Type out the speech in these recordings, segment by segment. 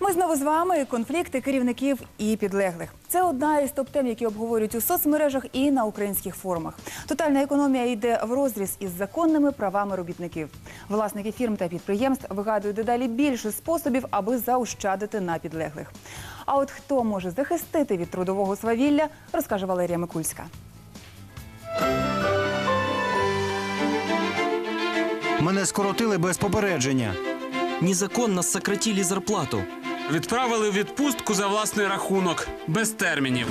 Ми знову з вами конфлікти керівників і підлеглих. Це одна із топ-тем, які обговорюють у соцмережах і на українських форумах. Тотальна економія йде в розріз із законними правами робітників. Власники фірм та підприємств вигадують дедалі більше способів, аби заощадити на підлеглих. А от хто може захистити від трудового свавілля, розкаже Валерія Микульська. Мене скоротили без попередження. Незаконно сократили зарплату. Відправили у відпустку за власний рахунок без термінів.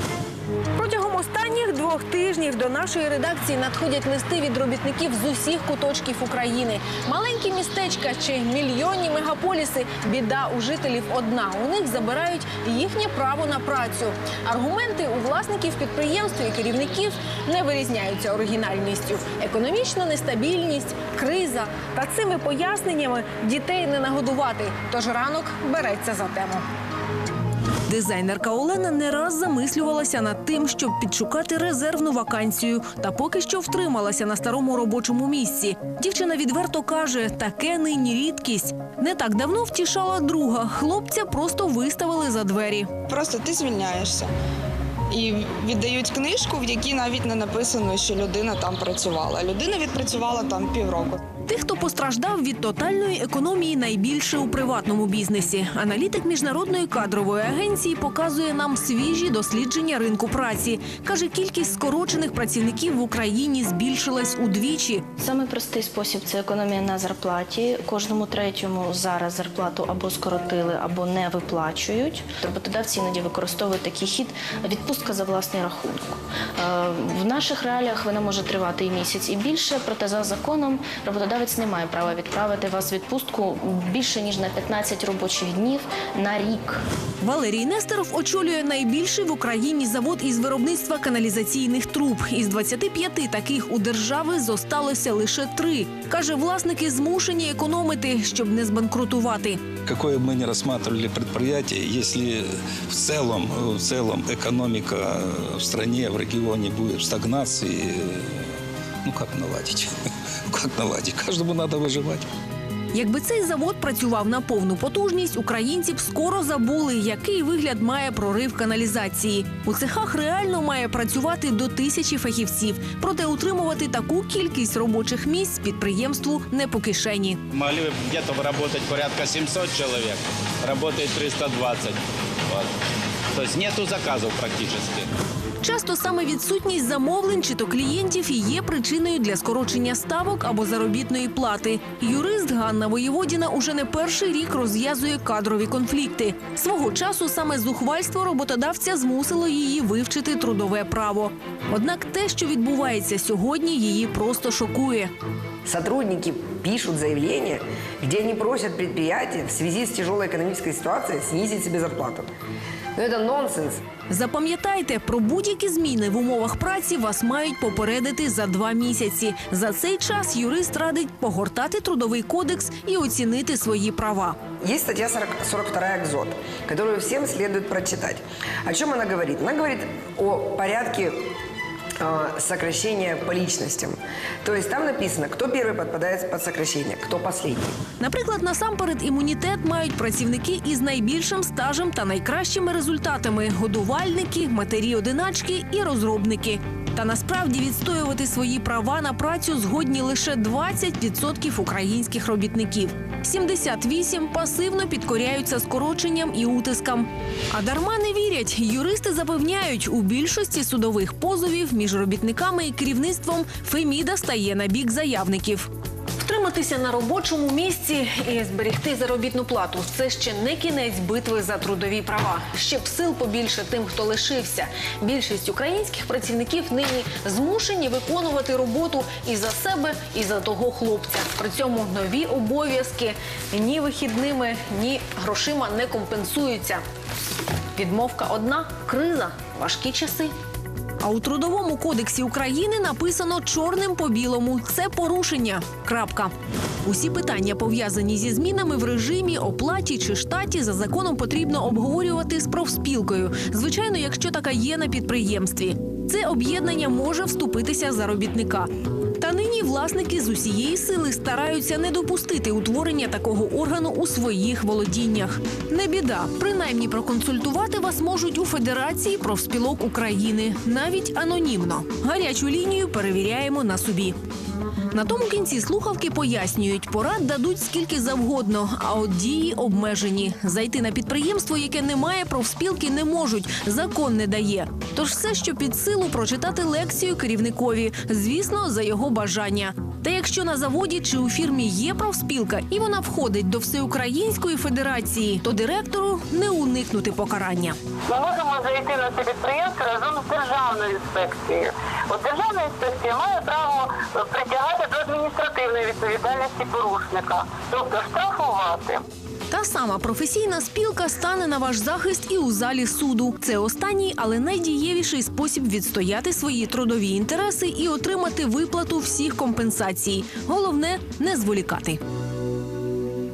Протягом останніх двох тижнів до нашої редакції надходять листи від робітників з усіх куточків України. Маленькі містечка чи мільйонні мегаполіси. Біда у жителів одна. У них забирають їхнє право на працю. Аргументи у власників підприємств і керівників не вирізняються оригінальністю. Економічна нестабільність, криза. Та цими поясненнями дітей не нагодувати. Тож ранок береться за тему. Дизайнерка Олена не раз замислювалася над тим, щоб підшукати резервну вакансію, та поки що втрималася на старому робочому місці. Дівчина відверто каже, таке нині рідкість. Не так давно втішала друга. Хлопця просто виставили за двері. Просто ти звільняєшся. І віддають книжку, в якій навіть не написано, що людина там працювала. Людина відпрацювала там півроку. Тих, хто постраждав від тотальної економії, найбільше у приватному бізнесі. Аналітик міжнародної кадрової агенції показує нам свіжі дослідження ринку праці. каже, кількість скорочених працівників в Україні збільшилась удвічі. Самий простий спосіб це економія на зарплаті. Кожному третьому зараз зарплату або скоротили, або не виплачують. Роботодавці іноді використовують такий хід відпустка за власний рахунок. Е, В наших реаліях вона може тривати і місяць, і більше. Проте за законом роботодавець не має права відправити вас в відпустку більше ніж на 15 робочих днів на рік. Валерій Нестеров очолює найбільший в Україні завод із виробництва каналізаційних труб. Із 25 таких у держави зосталося лише три. Каже, власники змушені економити, щоб не збанкрутувати. Какое бы мы ни рассматривали предприятие, если в целом, в целом экономика в стране, в регионе будет в стагнации, ну как наладить? Как наладить? Каждому надо выживать. Якби цей завод працював на повну потужність, українці б скоро забули, який вигляд має прорив каналізації. У цехах реально має працювати до тисячі фахівців. Проте утримувати таку кількість робочих місць підприємству не по кишені. Могли бы где-то работать порядка 700 человек, работает 320. Вот. То есть нету заказов практически. Часто саме відсутність замовлень чи то клієнтів і є причиною для скорочення ставок або заробітної плати. Юрист Ганна Воєводіна уже не перший рік розв'язує кадрові конфлікти. Свого часу саме зухвальство роботодавця змусило її вивчити трудове право. Однак те, що відбувається сьогодні, її просто шокує. Сотрудники пишут заявления, где они просят предприятие в связи с тяжелой экономической ситуацией снизить себе зарплату. Но это нонсенс. Запам'ятайте, про будь-які зміни в умовах праці вас мають попередити за два місяці. За цей час юрист радить погортати трудовий кодекс і оцінити свої права. Есть статья 40 42 ЭКЗОТ, которую всем следует прочитать. О чем она говорит? Она говорит о порядке сокращения по личностям. То есть там написано, кто первый подпадает под сокращение, кто последний. Наприклад, насамперед імунітет мають працівники із найбільшим стажем та найкращими результатами: годувальники, матері-одиначки і розробники. Та насправді відстоювати свої права на працю згодні лише 20% українських робітників. 78 пасивно підкоряються скороченням і утискам. А дарма не вірять. Юристи запевняють, у більшості судових позовів між робітниками і керівництвом Феміда стає на бік заявників. Втриматися на робочому місці і зберегти заробітну плату це ще не кінець битви за трудові права. Ще б сил побільше тим, хто лишився. Більшість українських працівників нині змушені виконувати роботу і за себе, і за того хлопця. При цьому нові обов'язки ні вихідними, ні грошима не компенсуються. Відмовка одна криза, важкі часи. А у трудовому кодексі України написано чорним по білому це порушення. Крапка. Усі питання пов'язані зі змінами в режимі, оплаті чи штаті за законом потрібно обговорювати з профспілкою. Звичайно, якщо така є на підприємстві. Це об'єднання може вступитися за робітника. Та нині власники з усієї сили стараються не допустити утворення такого органу у своїх володіннях. Не біда, принаймні проконсультувати вас можуть у Федерації профспілок України, навіть анонімно. Гарячу лінію перевіряємо на собі. На тому кінці слухавки пояснюють, порад дадуть скільки завгодно, а от дії обмежені. Зайти на підприємство, яке не має профспілки, не можуть. Закон не дає. Тож все, що під силу, прочитати лекцію керівникові, звісно, за його бажання. Та якщо на заводі чи у фірмі є профспілка і вона входить до всеукраїнської федерації, то директору не уникнути покарання. Ми можемо зайти на це підприємство разом з державною інспекцією. От державна інспекція має право притягати до адміністративної відповідальності порушника, тобто штрафувати. Та сама професійна спілка стане на ваш захист і у залі суду. Це останній, але найдієвіший спосіб відстояти свої трудові інтереси і отримати виплату всіх компенсацій. Головне не зволікати.